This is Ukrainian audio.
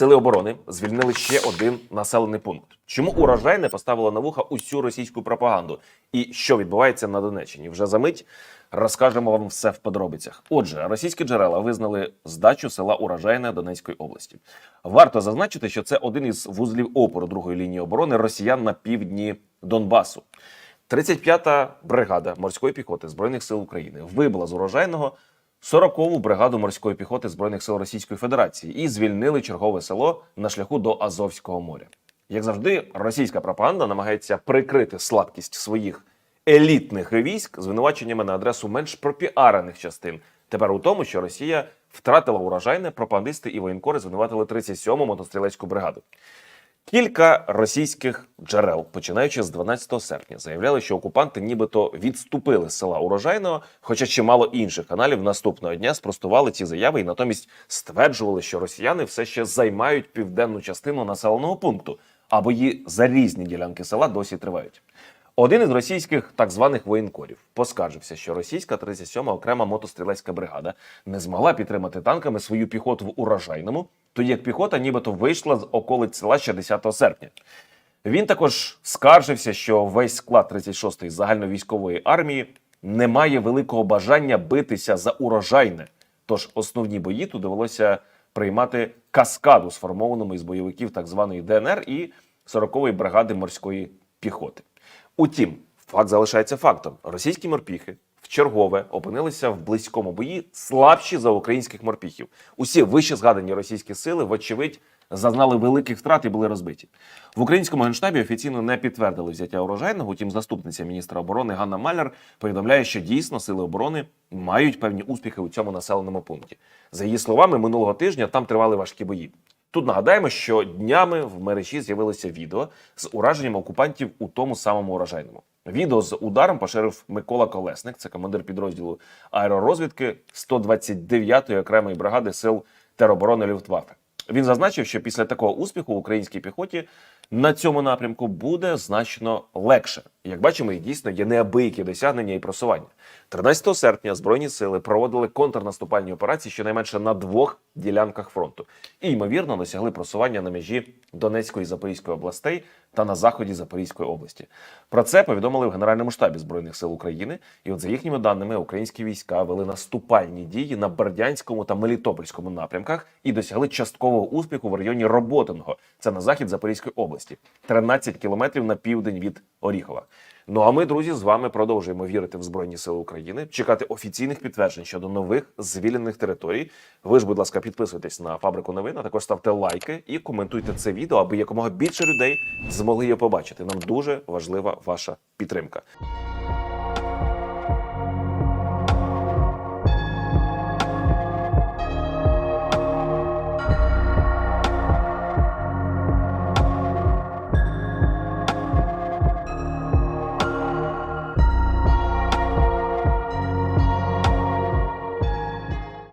Сили оборони звільнили ще один населений пункт. Чому урожай не поставило на вуха усю російську пропаганду? І що відбувається на Донеччині? Вже за мить розкажемо вам все в подробицях. Отже, російські джерела визнали здачу села Урожайне Донецької області. Варто зазначити, що це один із вузлів опору другої лінії оборони росіян на півдні Донбасу. 35-та бригада морської піхоти збройних сил України вибила з урожайного 40-ту бригаду морської піхоти збройних сил Російської Федерації і звільнили чергове село на шляху до Азовського моря. Як завжди, російська пропаганда намагається прикрити слабкість своїх елітних військ звинуваченнями на адресу менш пропіарених частин. Тепер у тому, що Росія втратила урожайне, пропагандисти і воєнкори звинуватили 37-му мотострілецьку бригаду. Кілька російських джерел, починаючи з 12 серпня, заявляли, що окупанти нібито відступили з села урожайного, хоча чимало інших каналів наступного дня спростували ці заяви і натомість стверджували, що росіяни все ще займають південну частину населеного пункту, а бої за різні ділянки села досі тривають. Один із російських так званих воєнкорів поскаржився, що російська 37-ма окрема мотострілецька бригада не змогла підтримати танками свою піхоту в урожайному, тоді як піхота нібито вийшла з околиць села ще 10 серпня. Він також скаржився, що весь склад 36-ї загальновійськової армії не має великого бажання битися за урожайне. Тож основні бої тут довелося приймати каскаду, сформованому із бойовиків так званої ДНР і 40-ї бригади морської піхоти. Утім, факт залишається фактом: російські морпіхи в чергове опинилися в близькому бої слабші за українських морпіхів. Усі вище згадані російські сили, вочевидь, зазнали великих втрат і були розбиті. В українському генштабі офіційно не підтвердили взяття урожайного. Утім, заступниця міністра оборони Ганна Маляр повідомляє, що дійсно сили оборони мають певні успіхи у цьому населеному пункті. За її словами, минулого тижня там тривали важкі бої. Тут нагадаємо, що днями в мережі з'явилося відео з ураженням окупантів у тому самому урожайному. Відео з ударом поширив Микола Колесник, це командир підрозділу аеророзвідки 129-ї окремої бригади сил тероборони Люфтваффе. Він зазначив, що після такого успіху українській піхоті на цьому напрямку буде значно легше. Як бачимо, і дійсно є неабиякі досягнення і просування. 13 серпня збройні сили проводили контрнаступальні операції щонайменше на двох ділянках фронту і ймовірно досягли просування на межі Донецької і Запорізької областей та на заході Запорізької області. Про це повідомили в Генеральному штабі збройних сил України. І от за їхніми даними, українські війська вели наступальні дії на Бердянському та Мелітопольському напрямках і досягли часткового успіху в районі Роботиного. Це на захід Запорізької області, 13 кілометрів на південь від Оріхова. Ну а ми, друзі, з вами продовжуємо вірити в Збройні Сили України, чекати офіційних підтверджень щодо нових звільнених територій. Ви ж, будь ласка, підписуйтесь на фабрику новин, а також ставте лайки і коментуйте це відео, аби якомога більше людей змогли його побачити. Нам дуже важлива ваша підтримка.